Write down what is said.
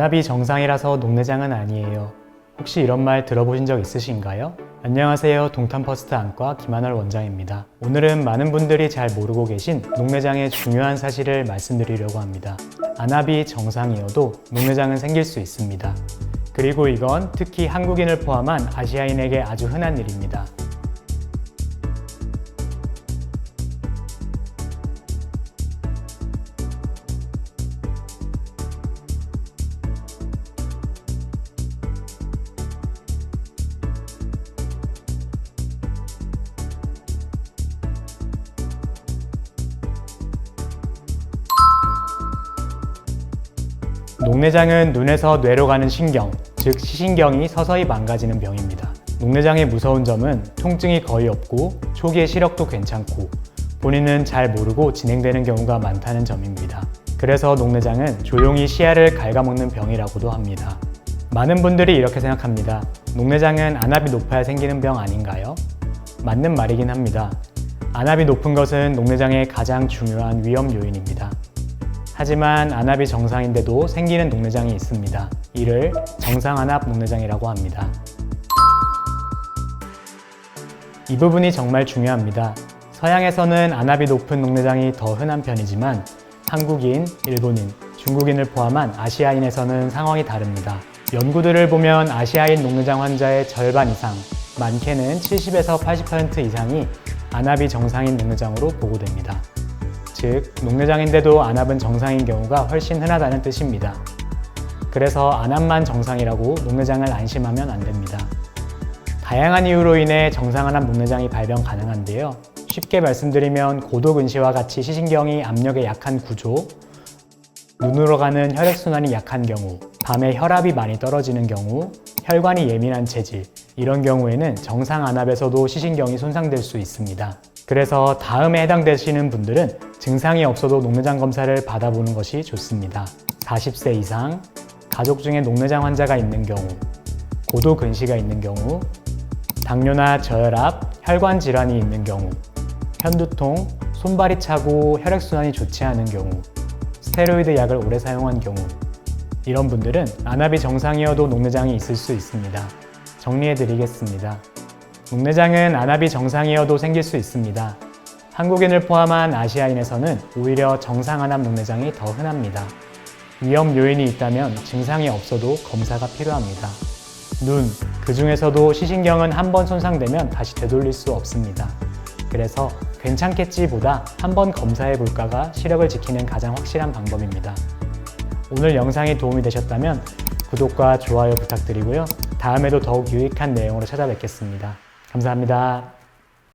안압이 정상이라서 녹내장은 아니에요. 혹시 이런 말 들어보신 적 있으신가요? 안녕하세요. 동탄퍼스트 안과 김한월 원장입니다. 오늘은 많은 분들이 잘 모르고 계신 녹내장의 중요한 사실을 말씀드리려고 합니다. 안압이 정상이어도 녹내장은 생길 수 있습니다. 그리고 이건 특히 한국인을 포함한 아시아인에게 아주 흔한 일입니다. 녹내장은 눈에서 뇌로 가는 신경, 즉 시신경이 서서히 망가지는 병입니다. 녹내장의 무서운 점은 통증이 거의 없고 초기의 시력도 괜찮고 본인은 잘 모르고 진행되는 경우가 많다는 점입니다. 그래서 녹내장은 조용히 시야를 갉아먹는 병이라고도 합니다. 많은 분들이 이렇게 생각합니다. 녹내장은 안압이 높아야 생기는 병 아닌가요? 맞는 말이긴 합니다. 안압이 높은 것은 녹내장의 가장 중요한 위험 요인입니다. 하지만 안압이 정상인데도 생기는 녹내장이 있습니다. 이를 정상안압 녹내장이라고 합니다. 이 부분이 정말 중요합니다. 서양에서는 안압이 높은 녹내장이 더 흔한 편이지만 한국인, 일본인, 중국인을 포함한 아시아인에서는 상황이 다릅니다. 연구들을 보면 아시아인 녹내장 환자의 절반 이상, 많게는 70에서 80% 이상이 안압이 정상인 녹내장으로 보고됩니다. 즉, 녹내장인데도 안압은 정상인 경우가 훨씬 흔하다는 뜻입니다. 그래서 안압만 정상이라고 녹내장을 안심하면 안 됩니다. 다양한 이유로 인해 정상안압 녹내장이 발병 가능한데요. 쉽게 말씀드리면 고도근시와 같이 시신경이 압력에 약한 구조, 눈으로 가는 혈액순환이 약한 경우, 밤에 혈압이 많이 떨어지는 경우, 혈관이 예민한 체질, 이런 경우에는 정상 안압에서도 시신경이 손상될 수 있습니다. 그래서 다음에 해당되시는 분들은 증상이 없어도 녹내장 검사를 받아보는 것이 좋습니다. 40세 이상, 가족 중에 녹내장 환자가 있는 경우, 고도 근시가 있는 경우, 당뇨나 저혈압, 혈관 질환이 있는 경우, 현두통, 손발이 차고 혈액순환이 좋지 않은 경우, 스테로이드 약을 오래 사용한 경우, 이런 분들은 안압이 정상이어도 녹내장이 있을 수 있습니다. 정리해 드리겠습니다. 녹내장은 안압이 정상이어도 생길 수 있습니다. 한국인을 포함한 아시아인에서는 오히려 정상 안압 녹내장이 더 흔합니다. 위험 요인이 있다면 증상이 없어도 검사가 필요합니다. 눈, 그 중에서도 시신경은 한 번 손상되면 다시 되돌릴 수 없습니다. 그래서 괜찮겠지보다 한 번 검사해 볼까가 시력을 지키는 가장 확실한 방법입니다. 오늘 영상이 도움이 되셨다면 구독과 좋아요 부탁드리고요. 다음에도 더욱 유익한 내용으로 찾아뵙겠습니다. 감사합니다.